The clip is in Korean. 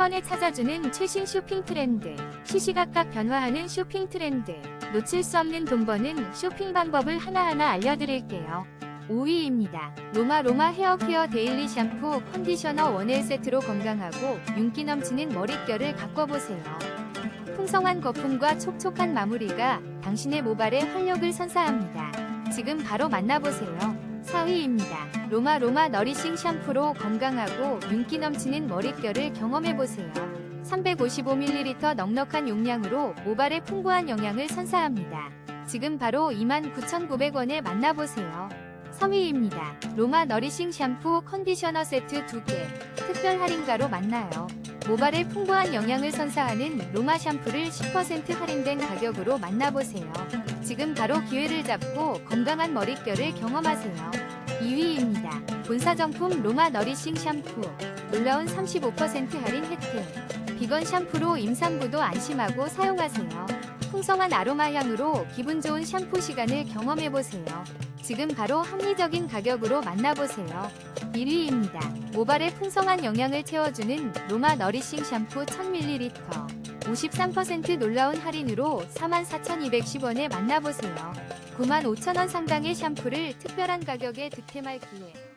번에 찾아주는 최신 쇼핑 트렌드. 시시각각 변화하는 쇼핑 트렌드. 놓칠 수 없는 돈 버는 쇼핑 방법을 하나하나 알려드릴게요. 5위입니다. 로마 로마 헤어 케어 데일리 샴푸 컨디셔너 원액 세트로 건강하고 윤기 넘치는 머릿결을 가꿔보세요. 풍성한 거품과 촉촉한 마무리가 당신의 모발에 활력을 선사합니다. 지금 바로 만나보세요. 4위입니다. 로마 로마 너리싱 샴푸로 건강하고 윤기 넘치는 머릿결을 경험해보세요. 355ml 넉넉한 용량으로 모발에 풍부한 영양을 선사합니다. 지금 바로 29,900원에 만나보세요. 3위입니다. 로마 너리싱 샴푸 컨디셔너 세트 2개 특별 할인가로 만나요. 모발에 풍부한 영양을 선사하는 로마 샴푸를 10% 할인된 가격으로 만나보세요. 지금 바로 기회를 잡고 건강한 머릿결을 경험하세요. 2위입니다. 본사정품 로마 너리싱 샴푸. 놀라운 35% 할인 혜택. 비건 샴푸로 임산부도 안심하고 사용하세요. 풍성한 아로마 향으로 기분 좋은 샴푸 시간을 경험해보세요. 지금 바로 합리적인 가격으로 만나보세요. 1위입니다. 모발에 풍성한 영양을 채워주는 로마 너리싱 샴푸 1000ml. 53% 놀라운 할인으로 44,210원에 만나보세요. 95,000원 상당의 샴푸를 특별한 가격에 득템할 기회.